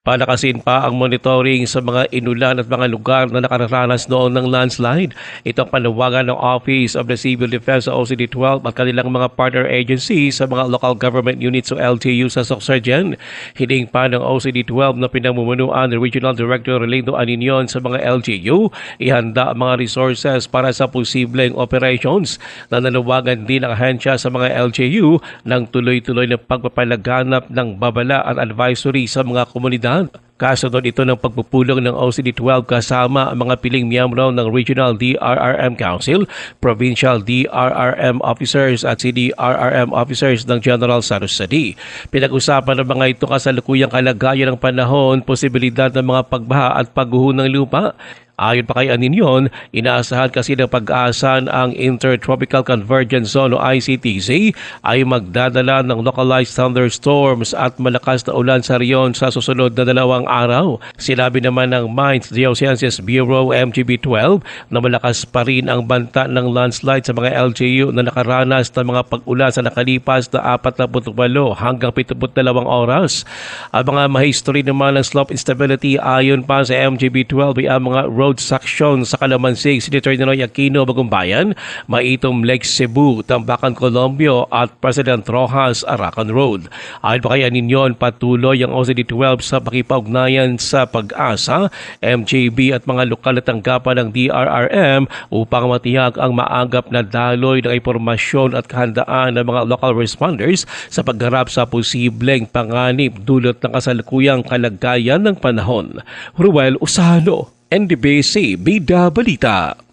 Palakasin pa ang monitoring sa mga inulan at mga lugar na nakararanas noon ng landslide. Ito ang panawagan ng Office of the Civil Defense sa OCD-12 at kanilang mga partner agencies sa mga local government units o LGU sa Sorsogon. Hiling pa ng OCD-12 na pinamumunuan ni Regional Director Relindo Aninion sa mga LGU, ihanda ang mga resources para sa posibleng operations. Nananawagan din ang ahensya sa mga LGU ng tuloy-tuloy na pagpapalaganap ng babala at advisory sa mga komunidad. Kasunod ito ng pagpupulong ng OCD-12 kasama ang mga piling miyembro ng Regional DRRM Council, Provincial DRRM Officers at CDRRM Officers ng General City. Pinag-usapan ng mga ito kasalukuyang kalagayan ng panahon, posibilidad ng mga pagbaha at pagguho ng lupa. Ayon pa kay Aninyon, inaasahan kasi ng pag-asa ang Intertropical Convergence Zone o ICTZ ay magdadala ng localized thunderstorms at malakas na ulan sa riyon sa susunod na dalawang araw. Sinabi naman ng Mines Geosciences Bureau MGB-12 na malakas pa rin ang banta ng landslide sa mga LGU na nakaranas ng mga pag-ulan sa nakalipas na 48 hanggang 72 oras. Ang mga mahistory naman ng slope instability ayon pa sa MGB-12 ay ang mga road suction sa Kalamansig, Senator Ninoy Aquino, Bagumbayan, Maitom Lake Cebu, Tambakan, Colombia at President Rojas, Arakan Road. Ayon pa kay Aninyon, patuloy ang OCD-12 sa pakipag-ugnayan sa pag-asa, MJB at mga lokal na tanggapan ng DRRM upang matiyak ang maagap na daloy ng impormasyon at kahandaan ng mga local responders sa pagharap sa posibleng panganib dulot ng kasalukuyang kalagayan ng panahon. Ruel Usano, NDBC Bida Balita.